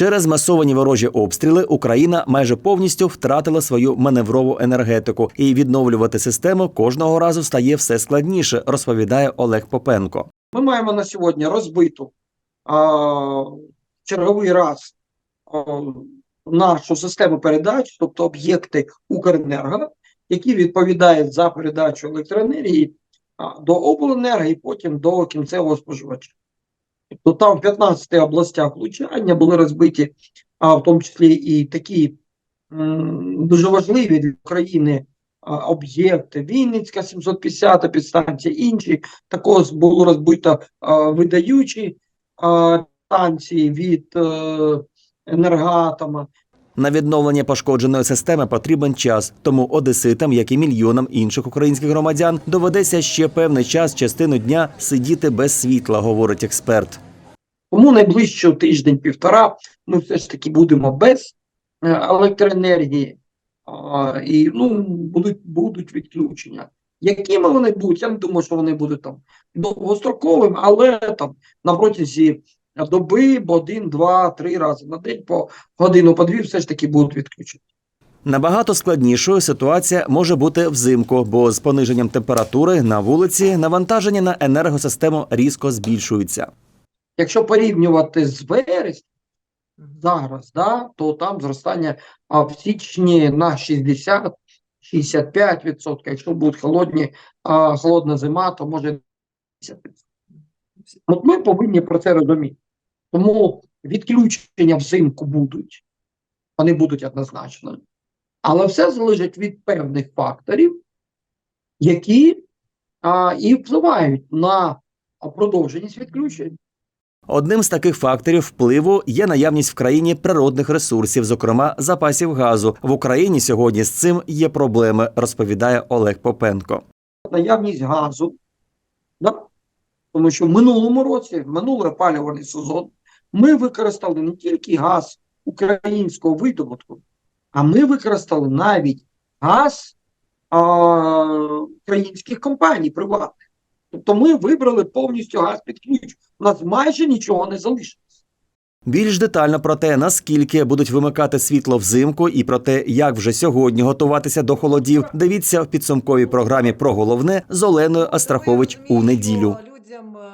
Через масовані ворожі обстріли Україна майже повністю втратила свою маневрову енергетику, і відновлювати систему кожного разу стає все складніше, розповідає Олег Попенко. Ми маємо на сьогодні розбиту а, черговий раз а, нашу систему передач, тобто об'єкти Укренерго, які відповідають за передачу електроенергії до обленерго і потім до кінцевого споживача. Тобто там в 15 областях влучання були розбиті, а в тому числі і такі дуже важливі для України об'єкти. Вінницька 750-та підстанція, інші. Також було розбито а, видаючі а, станції від е, енергоатома. На відновлення пошкодженої системи потрібен час, тому одеситам, як і мільйонам інших українських громадян, доведеться ще певний час частину дня сидіти без світла, говорить експерт. Тому найближчого тиждень-півтора ми все ж таки будемо без е, електроенергії, і ну, будуть, будуть відключення. Якими вони будуть? Я не думаю, що вони будуть там довгостроковими, але там на протязі доби, бо один, два, три рази на день по годину, по дві все ж таки будуть відключені. Набагато складнішою ситуація може бути взимку, бо з пониженням температури на вулиці навантаження на енергосистему різко збільшується. Якщо порівнювати з вересня зараз, да, то там зростання а, в січні на 60-65%. Якщо будуть холодні, а, холодна зима, то може 50%. От ми повинні про це розуміти. Тому відключення взимку будуть, вони будуть однозначно. Але все залежить від певних факторів, які а, і впливають на продовженість відключень. Одним з таких факторів впливу є наявність в країні природних ресурсів, зокрема запасів газу. В Україні сьогодні з цим є проблеми, розповідає Олег Попенко. наявність газу? Тому що в минулому році, в минулий опалювальний сезон, ми використали не тільки газ українського видобутку, а ми використали навіть газ а, українських компаній приватних. Тобто ми вибрали повністю газ під ключ. У нас майже нічого не залишилось. Більш детально про те, наскільки будуть вимикати світло взимку, і про те, як вже сьогодні готуватися до холодів, дивіться в підсумковій програмі про головне з Оленою Астрахович у неділю.